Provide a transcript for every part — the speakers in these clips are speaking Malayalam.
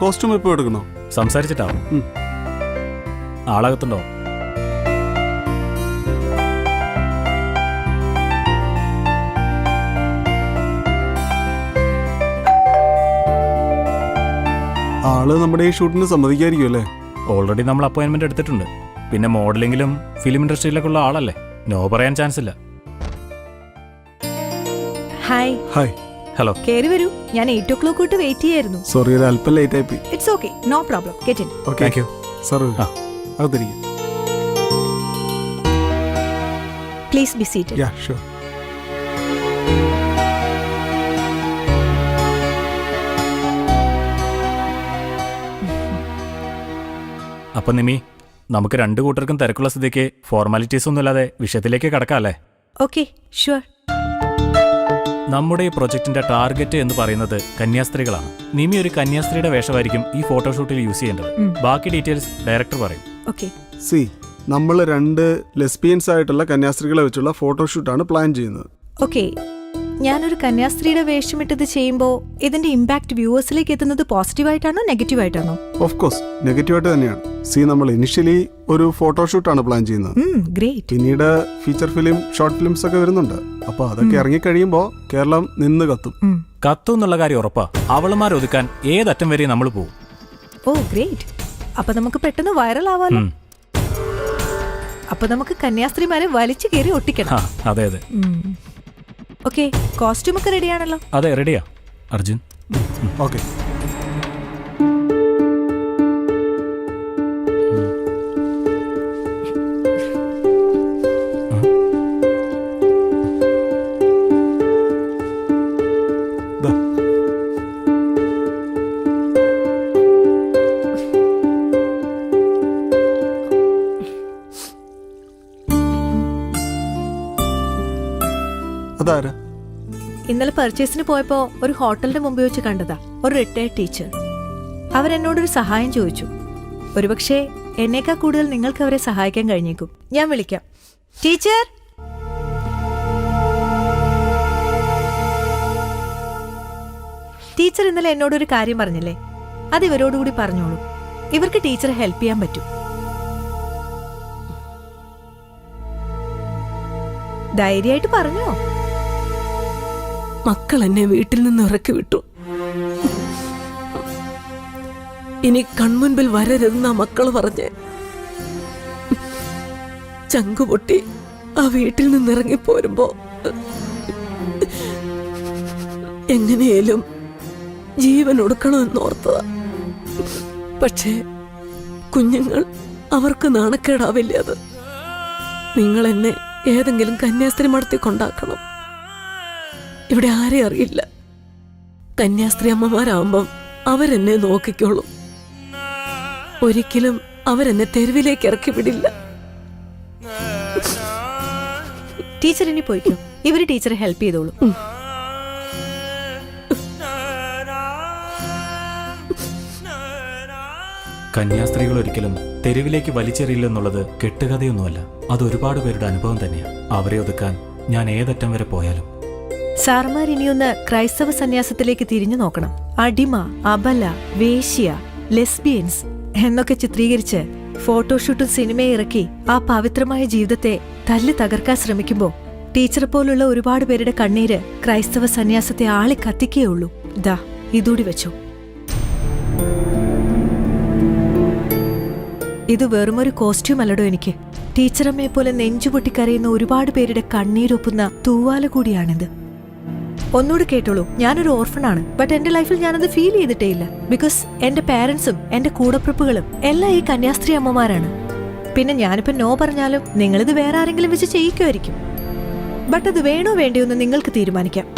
കോസ്റ്റ്യൂം ഇപ്പോൾ എടുക്കണോ സംസാരിച്ചിട്ടാവും. ആളകത്തുണ്ടോ? ആൾ നമ്മുടെ ഈ ഷൂട്ടിന് സമ്മതിക്കായിരിക്കും അല്ലേ? ഓൾറെഡി നമ്മൾ അപ്പോയിന്റ്മെന്റ് എടുത്തിട്ടുണ്ട്. പിന്നെ മോഡലിംഗിലും ഫിലിം ഇൻഡസ്ട്രിയിലൊക്കെ ഉള്ള ആളല്ലേ? നോ പറയാൻ ചാൻസ് ഇല്ല. ഹായ് ഹായ് ഹലോ കേറി വരൂ. ഞാൻ എയ്റ്റ് ഓ ക്ലോക്ക് തൊട്ട് വെയിറ്റ് ചെയ്യായിരുന്നു. സോറി ഒരു അല്പം ലേറ്റ് ആയി it's okay no problem get in okay thank you sir ആ. അകത്തിരിക്കും. Please be seated yeah sure അപ്പൊ നിമി നമുക്ക് രണ്ടു കൂട്ടർക്കും തിരക്കുള്ള സ്ഥിതിക്ക് ഫോർമാലിറ്റീസ് ഒന്നും ഇല്ലാതെ വിഷയത്തിലേക്ക് കടക്കാം അല്ലേ ഓക്കെ ഷുവർ നമ്മുടെ ഈ പ്രൊജക്ടിന്റെ ടാർഗറ്റ് എന്ന് പറയുന്നത് കന്യാസ്ത്രീകളാണ്. നിമി ഒരു കന്യാസ്ത്രീയുടെ വേഷമായിരിക്കും ഈ ഫോട്ടോഷൂട്ടിൽ യൂസ് ചെയ്യേണ്ടത്. ബാക്കി ഡീറ്റെയിൽസ് ഡയറക്ടർ പറയും. ഓക്കെ. സി നമ്മൾ രണ്ട് ലെസ്ബിയൻസ് ആയിട്ടുള്ള കന്യാസ്ത്രീകളെ വെച്ചുള്ള ഫോട്ടോഷൂട്ടാണ് പ്ലാൻ ചെയ്യുന്നത്. ഓക്കെ. ഞാനൊരു കന്യാസ്ത്രീയുടെ വേഷമിട്ടത് ചെയ്യുമ്പോൾ ഇതിന്റെ ഇമ്പാക്ട് വ്യൂവേഴ്സിലേക്ക് എത്തുന്നത് പോസിറ്റീവായിട്ടാണോ നെഗറ്റീവായിട്ടാണോ ഓഫ് കോഴ്സ് നെഗറ്റീവായിട്ട് തന്നെയാണ്. സി നമ്മൾ ഇനിഷ്യലി ഒരു ഫോട്ടോഷൂട്ടാണ് പ്ലാൻ ചെയ്യുന്നത്. ഗ്രേറ്റ് പിന്നീട് ഫീച്ചർ ഫിലിം ഷോർട്ട് ഫിലിംസ് ഒക്കെ വരുന്നുണ്ട്. അപ്പൊ അതൊക്കെ ഇറങ്ങി കഴിയുമ്പോൾ കേരളം നിന്ന് കത്തും. കത്തും എന്നുള്ള കാര്യം ഉറപ്പാ. അവളുമാർ ഒതുക്കാൻ ഏതറ്റം വരെയും നമ്മൾ പോകും ഓ ഗ്രേറ്റ് അപ്പൊ നമുക്ക് പെട്ടെന്ന് വൈറൽ ആവാലോ. അപ്പൊ നമുക്ക് കന്യാസ്ത്രീമാരെ വലിച്ചു കയറി ഒട്ടിക്കണം. അതെ അതെ. ഓക്കെ കോസ്റ്റ്യൂം ഒക്കെ റെഡിയാണല്ലോ അതെ റെഡിയാ അർജുൻ. ഓക്കെ അതാരാ? ഇന്നലെ പർച്ചേസിന് പോയപ്പോ ഒരു ഹോട്ടലിന്റെ മുമ്പ് വെച്ച് കണ്ടതാ. ഒരു റിട്ടയർഡ് ടീച്ചർ അവരെന്നോടൊരു സഹായം ചോദിച്ചു. ഒരുപക്ഷെ എന്നേക്കാ കൂടുതൽ നിങ്ങൾക്ക് അവരെ സഹായിക്കാൻ കഴിഞ്ഞേക്കും. ഞാൻ വിളിക്കാം. ടീച്ചർ? ടീച്ചർ ഇന്നലെ എന്നോടൊരു കാര്യം പറഞ്ഞില്ലേ? അത് ഇവരോടുകൂടി പറഞ്ഞോളൂ. ഇവർക്ക് ടീച്ചറെ ഹെൽപ്പ് ചെയ്യാൻ പറ്റും. ധൈര്യമായിട്ട് പറഞ്ഞോ. മക്കൾ എന്നെ വീട്ടിൽ നിന്ന് ഇറക്കി വിട്ടു. ഇനി കൺമുൻപിൽ വരരുതെന്ന മക്കൾ പറഞ്ഞ്. ചങ്കുപൊട്ടി ആ വീട്ടിൽ നിന്ന് ഇറങ്ങി ഇറങ്ങിപ്പോരുമ്പോ എങ്ങനെയാലും ജീവൻ ഒടുക്കണമെന്നോർത്തതാ പക്ഷേ കുഞ്ഞുങ്ങൾ അവർക്ക് നാണക്കേടാവില്ല അത്? നിങ്ങൾ എന്നെ ഏതെങ്കിലും കന്യാസ്ത്രീ മടത്തി കൊണ്ടാക്കണം. ഇവിടെ ആരെ അറിയില്ല. കന്യാസ്ത്രീ അമ്മമാരാകുമ്പം അവരെന്നെ നോക്കിക്കോളും. ഒരിക്കലും അവരെന്നെ തെരുവിലേക്ക് ഇറക്കി വിടില്ല. ടീച്ചർ ഇനി പോയിക്കോ. ഇവർ ടീച്ചറെ ഹെൽപ്പ് ചെയ്തോളൂ. കന്യാസ്ത്രീകൾ ഒരിക്കലും തെരുവിലേക്ക് വലിച്ചെറിയില്ലെന്നുള്ളത് കെട്ടുകഥയൊന്നുമല്ല. അത് ഒരുപാട് പേരുടെ അനുഭവം തന്നെയാണ് അവരെ ഒതുക്കാൻ ഞാൻ ഏതറ്റം വരെ പോയാലും. സാർമാർ ഇനിയൊന്ന് ക്രൈസ്തവ സന്യാസത്തിലേക്ക് തിരിഞ്ഞു നോക്കണം. അടിമ അബല വേശ്യ ലെസ്ബിയൻസ് എന്നൊക്കെ ചിത്രീകരിച്ച് ഫോട്ടോഷൂട്ടും സിനിമയും ഇറക്കി ആ പവിത്രമായ ജീവിതത്തെ തല്ലി തകർക്കാൻ ശ്രമിക്കുമ്പോൾ ടീച്ചറെ പോലുള്ള ഒരുപാട് പേരുടെ കണ്ണീര് ക്രൈസ്തവ സന്യാസത്തെ ആളി കത്തിക്കേയുള്ളൂ. ദാ ഇതൂടി വെച്ചു. ഇത് വെറുമൊരു കോസ്റ്റ്യൂം അല്ലടോ എനിക്ക്. ടീച്ചറമ്മയെ പോലെ നെഞ്ചുപൊട്ടി കരയുന്ന ഒരുപാട് പേരുടെ കണ്ണീരൊപ്പുന്ന തൂവാല കൂടിയാണിത്. ഒന്നുകൂടി കേട്ടോളൂ. ഞാനൊരു ഓർഫണാണ്. ബട്ട് എന്റെ ലൈഫിൽ ഞാനത് ഫീൽ ചെയ്തിട്ടേ ഇല്ല. ബിക്കോസ് എന്റെ പാരന്റ്സും എന്റെ കൂടപ്പിറപ്പുകളും എല്ലാം ഈ കന്യാസ്ത്രീ അമ്മമാരാണ്. പിന്നെ ഞാനിപ്പോ നോ പറഞ്ഞാലും നിങ്ങളിത് വേറെ ആരെങ്കിലും വെച്ച് ചെയ്യിക്കുമായിരിക്കും. ബട്ട് അത് വേണോ വേണ്ടിയോ എന്ന് നിങ്ങൾക്ക് തീരുമാനിക്കാം.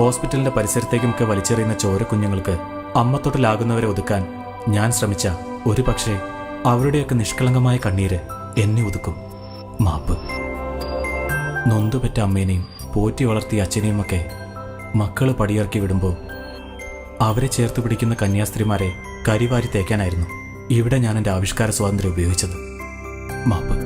ഹോസ്പിറ്റലിന്റെ പരിസരത്തേക്കുമൊക്കെ വലിച്ചെറിയുന്ന ചോരക്കുഞ്ഞുങ്ങൾക്ക് അമ്മത്തൊട്ടിലാകുന്നവരെ ഒതുക്കാൻ ഞാൻ ശ്രമിച്ച ഒരു പക്ഷേ അവരുടെയൊക്കെ നിഷ്കളങ്കമായ കണ്ണീര് എന്നെ ഒതുക്കും. മാപ്പ്. നൊന്തുപെറ്റ അമ്മേനെയും പോറ്റി വളർത്തിയ അച്ഛനെയുമൊക്കെ മക്കൾ പടിയിറക്കി വിടുമ്പോൾ അവരെ ചേർത്ത് പിടിക്കുന്ന കന്യാസ്ത്രീമാരെ കരിവാരി തേക്കാനായിരുന്നു ഇവിടെ ഞാൻ എന്റെ ആവിഷ്കാര സ്വാതന്ത്ര്യം ഉപയോഗിച്ചത്. മാപ്പ്.